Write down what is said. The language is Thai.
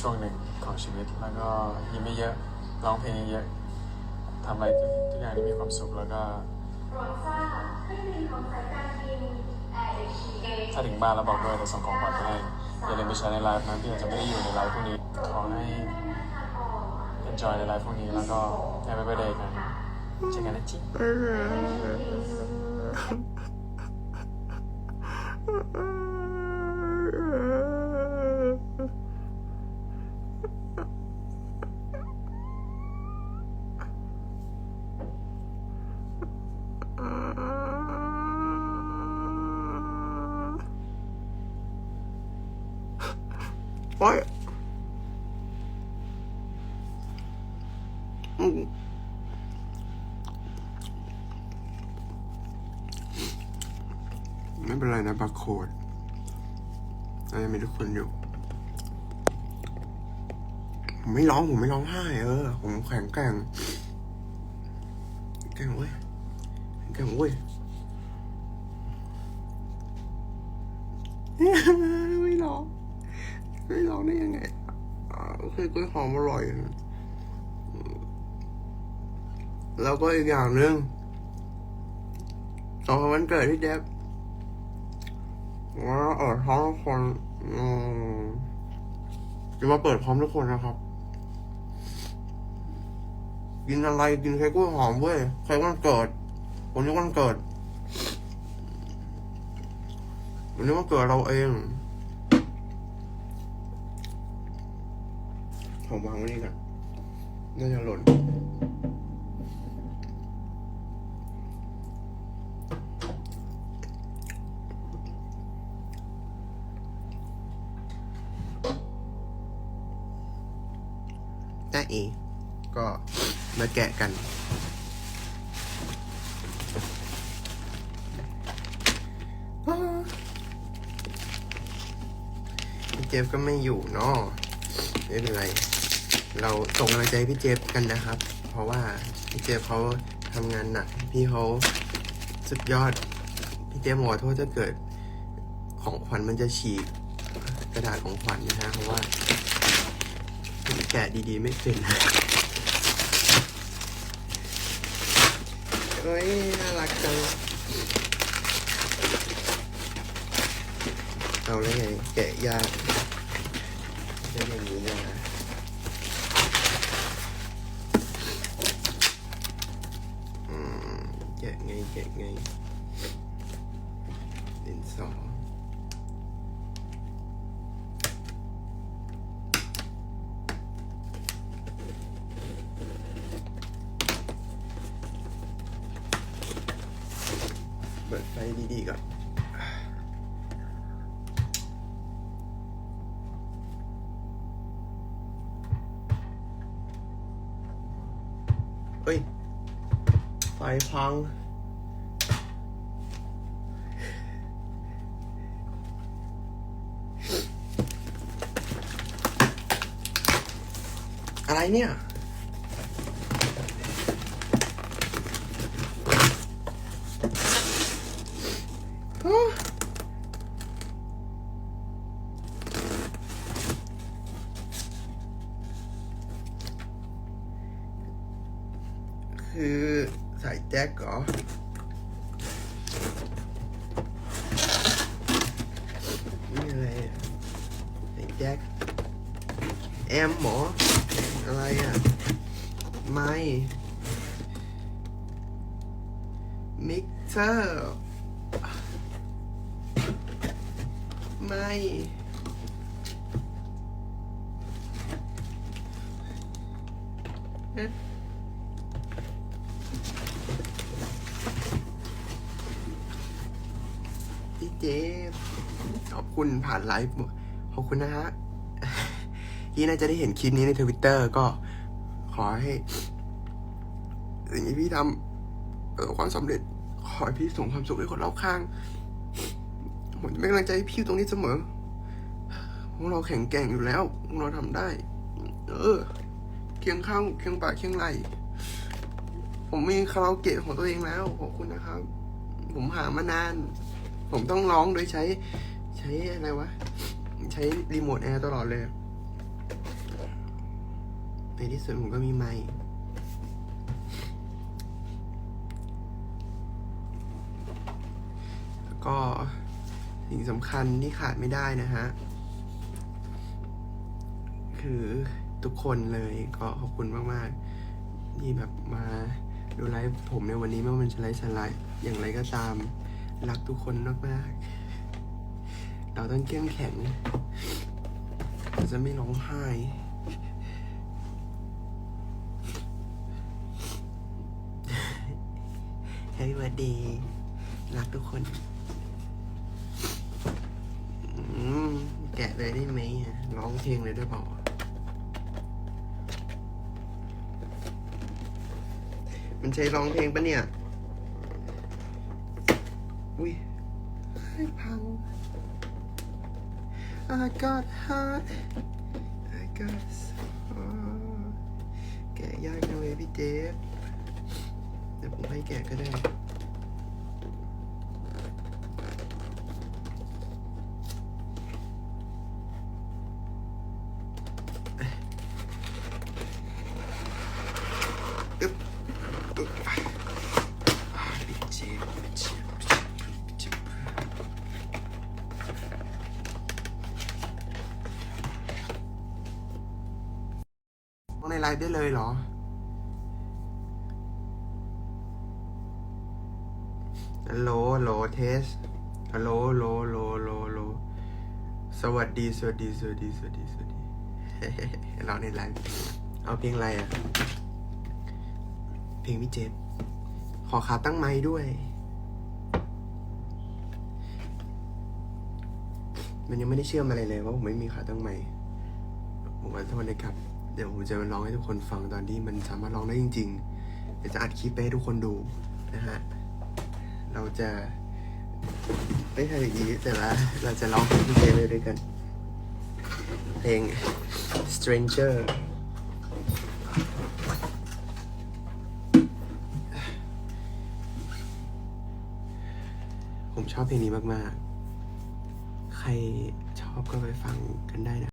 ช่วงหนึ่งของชีวิต แล้วก็ยิ้มไม่เยอะร้องเพลงเยอะทำอะไรทุกอย่างที่มีความสุขแล้วก็ถ้าถึงบ้านแล้วบอกด้วยจะส่งของขวัญไปให้อย่าลืมไปใช้ในไลฟ์นะที่อาจจะไม่ได้อยู่ในไลฟ์พวกนี้ขอให้ enjoy ในไลฟ์พวกนี้แล้วก็ Happy Birthday กันเจอกันนะจิ โอ้ยไม่เป็นไรนะบาร์โคดเรายังมีทุกคนอยู่ ผมไม่ร้อง ผมไม่ร้องไห้เออ ผมแข็งแกร่งแกร่งเว้ยแกร่งเว้ย ไม่ร้องได้ยังไงอ่าเคยกล้วยหอมอร่อยนะแล้วก็อีกอย่างหนึ่งตอนวันเกิดที่เดฟว่าเออท้องทุกคนจะมาเปิดพร้อมทุกคนนะครับ กินอะไรกินเค้กกล้วยหอมเว้ยใครวันเกิดวันนี้วันเกิดวันนี้วันเกิดเราเอง ผมวางไว้นี่ก่อนน่าจะหล่นแต่เอก็มาแกะกันเจฟก็ไม่อยู่เนาะไม่เป็นไร เราส่งกำลังใจพี่เจฟกันนะครับ เพราะว่าพี่เจฟเขาทำงานหนักพี่เขาสุดยอด พี่เจฟขอโทษถ้าเกิดของขวัญมันจะฉีกกระดาษของขวัญนะฮะเพราะว่าผมแกะดีๆไม่เป็นเอ้ยน่ารักจังเอาแล้วไงแกะยากจะอย่างนี้นะ แกะไงแกะไงดินสอเปิดไฟดีๆก่อนเฮ้ยไฟพัง อะไรเนี่ย คือใส่แจ็คเหรอนี่อะไรใส่แจ็คแอมหมอ อะไรอะ ไม่ มิกเซอร์ ไม่เอ๊ะพี่เจขอบคุณผ่านไลฟ์ ขอบคุณนะฮะ ที่น่าจะได้เห็นคลิปนี้ในทวิตเตอร์ก็ขอให้สิ่งที่พี่ทำประสบความสำเร็จ ขอให้พี่ส่งความสุขให้คนรอบข้าง ผมจะเป็นกำลังใจให้พี่ตรงนี้เสมอ พวกเราแข็งแกร่งอยู่แล้วพวกเราทำได้ เออ เคียงข้างเคียงปากเคียงไหลผมมีคาราโอเกะของตัวเองแล้ว ขอบคุณนะครับ ผมหามานาน ผมต้องร้องโดยใช้ ใช้อะไรวะ ใช้รีโมทแอร์ตลอดเลย ในที่สุดผมก็มีไมค์แล้วก็สิ่งสำคัญที่ขาดไม่ได้นะฮะ คือทุกคนเลยก็ขอบคุณมาก ๆ ที่แบบมาดูไลฟ์ผมในวันนี้ไม่ว่ามันจะไลฟ์สไลด์อย่างไรก็ตาม รักทุกคนมาก ๆ เราต้องเข้มแข็งเราจะไม่ร้องไห้ แฮปปี้วันดีรักทุกคนอืมแกะเลยได้ไหมอะร้องเพลงเลยด้วยเปล่ามันใช้ร้องเพลงปะเนี่ย อุ้ยให้พัง I got hurt I got so แกะยากจังเลยพี่เจฟ เดี๋ยวผมให้แกะก็ได้อึ๊บอึ๊บอ่าพี่เจฟพี่เจฟพี่เจฟร้องในไลฟ์ได้เลยเหรอ ฮัลโหลฮัลโหลเทสฮัลโหลฮัลโหลฮัลโหลฮัลโหลสวัสดี สวัสดี สวัสดี สวัสดี สวัสดีเร้องในไลฟ์เอาเพลงอะไรอะ เพลงพี่เจฟขอขาตั้งไม้ด้วย มันยังไม่ได้เชื่อมอะไรเลยว่าผมไม่มีขาตั้งไม้ผมขอโทษนะครับ เดี๋ยวผมจะมาร้องให้ทุกคนฟังตอนที่มันสามารถร้องได้จริงๆ เดี๋ยวจะอัดคลิปไปให้ทุกคนดูนะฮะ เราจะไม่ทำอย่างนี้แต่ว่าเราจะร้องเพลงไปด้วยกัน เพลง stranger ผมชอบเพลงนี้มาก ๆ ใครชอบก็ไปฟังกันได้นะ